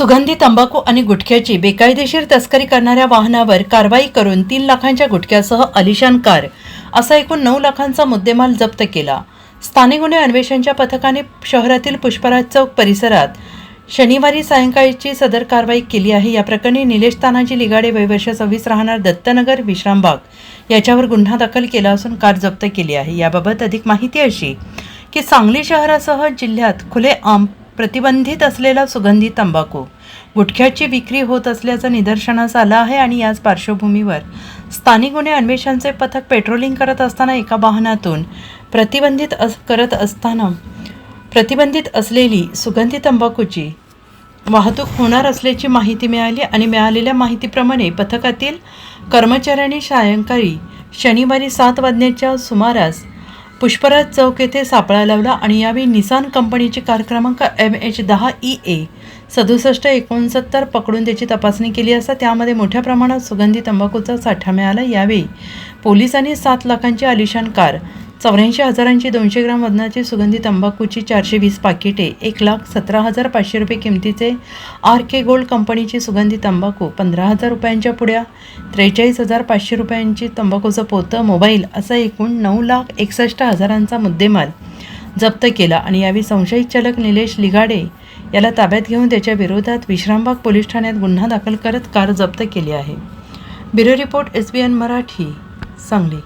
सुगंधी तंबाखू आणि गुटख्याची बेकायदेशीर तस्करी करणाऱ्या वाहनावर कारवाई करून तीन लाखांच्या गुटख्यासह अलिशान कार असा एकूण नऊ लाखांचा मुद्देमाल जप्त केला. स्थानिक गुन्हे अन्वेषणच्या पथकाने शहरातील पुष्पराज चौक परिसरात शनिवारी सायंकाळची सदर कारवाई केली आहे. या प्रकरणी निलेश तानाजी लिगाडे वयवर्ष सव्वीस राहणार दत्तनगर विश्रामबाग याच्यावर गुन्हा दाखल केला असून कार जप्त केली आहे. याबाबत अधिक माहिती अशी की सांगली शहरासह जिल्ह्यात खुले आम प्रतिबंधित असलेला सुगंधी तंबाखू. गुटख्याची विक्री होत असल्याचं निदर्शनास आलं आहे आणि याच पार्श्वभूमीवर स्थानिक गुन्हे अन्वेषणचे पथक पेट्रोलिंग करत असताना एका वाहनातून प्रतिबंधित अस करत असताना प्रतिबंधित असलेली सुगंधी तंबाखूची वाहतूक होणार असल्याची माहिती मिळाली आणि मिळालेल्या माहितीप्रमाणे पथकातील कर्मचाऱ्यांनी सायंकाळी शनिवारी सात वाजण्याच्या सुमारास पुष्पराज चौक येथे सापळा लावला आणि यावेळी निसान कंपनीची कार क्रमांक एम एच दहा ई ए सदुसष्ट एकोणसत्तर पकडून त्याची तपासणी केली असता त्यामध्ये मोठ्या प्रमाणात सुगंधी तंबाखूचा साठा मिळाला. यावेळी पोलिसांनी सात लाखांची आलिशान कार चौऱ्याऐंशी हजारांची दोनशे ग्राम वजनाची सुगंधी तंबाखूची चारशे वीस पाकिटे एक लाख सतरा हजार पाचशे रुपये किमतीचे आर के गोल्ड कंपनीची सुगंधी तंबाखू पंधरा हजार रुपयांच्या पुड्या त्रेचाळीस हजार पाचशे रुपयांची तंबाखूचं पोतं मोबाईल असा एकूण नऊ लाख एकसष्ट हजारांचा मुद्देमाल जप्त केला. आणि यावेळी संशयित चालक निलेश लिगाडे याला ताब्यात घेऊन त्याच्या विरोधात विश्रामबाग पोलीस ठाण्यात गुन्हा दाखल करत कार जप्त केली आहे. Bureau report S B N Marathi Sangli.